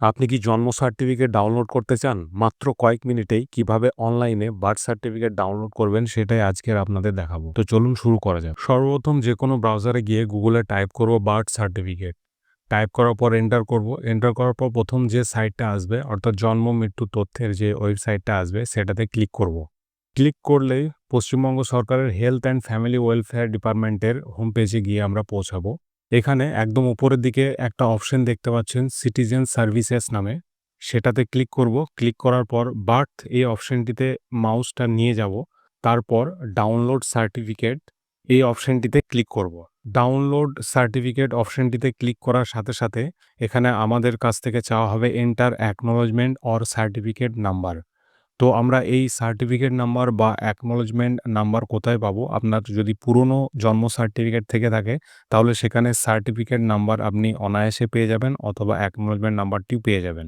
আপনি কি জন্ম সার্টিফিকেট ডাউনলোড করতে চান? মাত্র কয়েক মিনিটেই কীভাবে অনলাইনে বার্থ সার্টিফিকেট ডাউনলোড করবেন সেটাই আজকের আপনাদের দেখাবো। তো চলুন শুরু করা যাক। সর্বপ্রথম যে কোনো ব্রাউজারে গিয়ে গুগলে টাইপ করব বার্থ সার্টিফিকেট। টাইপ করার পর এন্টার করব। এন্টার করার পর প্রথম যে সাইটটা আসবে, অর্থাৎ জন্ম, মৃত্যু, তথ্যের যে ওয়েবসাইটটা আসবে, সেটাতে ক্লিক করব। ক্লিক করলেই পশ্চিমবঙ্গ সরকারের হেলথ অ্যান্ড ফ্যামিলি ওয়েলফেয়ার ডিপার্টমেন্টের হোম পেজে গিয়ে আমরা পৌঁছাবো। এখানে একদম উপরের দিকে একটা অপশন দেখতে পাচ্ছেন সিটিজেন সার্ভিসেস নামে। সেটাতে ক্লিক করব। ক্লিক করার পর বার্থ এই অপশনটিতে মাউসটা নিয়ে যাব। তারপর ডাউনলোড সার্টিফিকেট এই অপশনটিতে ক্লিক করব। ডাউনলোড সার্টিফিকেট অপশনটিতে ক্লিক করার সাথে সাথে এখানে আমাদের কাছ থেকে চাওয়া হবে enter acknowledgement or certificate number তো আমরা এই সার্টিফিকেট নাম্বার বা অ্যাকনোলজমেন্ট নাম্বার কোথায় পাবো? আপনার যদি পুরনো জন্ম সার্টিফিকেট থেকে থাকে, তাহলে সেখানে সার্টিফিকেট নাম্বার আপনি অনায়াসে পেয়ে যাবেন অথবা অ্যাকনোলজমেন্ট নাম্বারটিও পেয়ে যাবেন।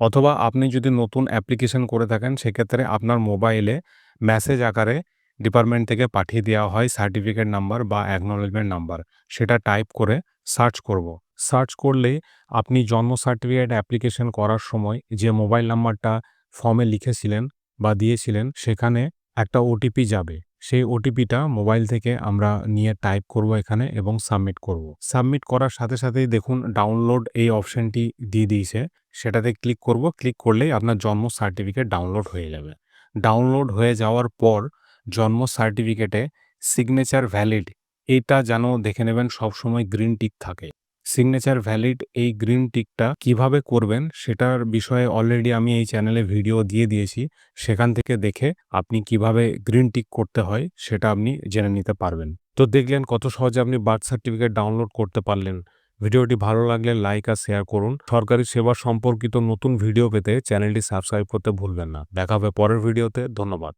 অথবা আপনি যদি নতুন অ্যাপ্লিকেশন করে থাকেন, সেক্ষেত্রে আপনার মোবাইলে মেসেজ আকারে ডিপার্টমেন্ট থেকে পাঠিয়ে দেওয়া হয় সার্টিফিকেট নাম্বার বা অ্যাকনোলজমেন্ট নাম্বার সেটা টাইপ করে সার্চ করব। সার্চ করলেই আপনি জন্ম সার্টিফিকেট অ্যাপ্লিকেশন করার সময় যে মোবাইল নাম্বারটা ফর্মে লিখেছিলেন বা দিয়েছিলেন, সেখানে একটা ওটিপি যাবে। সেই ওটিপিটা মোবাইল থেকে আমরা নিয়ে টাইপ করব এখানে এবং সাবমিট করব। সাবমিট করার সাথে সাথেই দেখুন, ডাউনলোড এই অপশনটি দিয়ে দিয়েছে। সেটাতে ক্লিক করব। ক্লিক করলেই আপনার জন্ম সার্টিফিকেট ডাউনলোড হয়ে যাবে। ডাউনলোড হয়ে যাওয়ার পর জন্ম সার্টিফিকেটে সিগনেচার ভ্যালিড এটা যেন দেখে নেবেন সবসময় গ্রিন টিক থাকে। সিগনেচার ভ্যালিড এই গ্রিন টিকটা কীভাবে করবেন সেটার বিষয়ে অলরেডি আমি এই চ্যানেলে ভিডিও দিয়ে দিয়েছি। সেখান থেকে দেখে আপনি কীভাবে গ্রিন টিক করতে হয় সেটা আপনি জেনে নিতে পারবেন। তো দেখলেন কত সহজে আপনি বার্থ সার্টিফিকেট ডাউনলোড করতে পারলেন। ভিডিওটি ভালো লাগলে লাইক আর শেয়ার করুন। সরকারি সেবা সম্পর্কিত নতুন ভিডিও পেতে চ্যানেলটি সাবস্ক্রাইব করতে ভুলবেন না। দেখা হবে পরের ভিডিওতে ধন্যবাদ।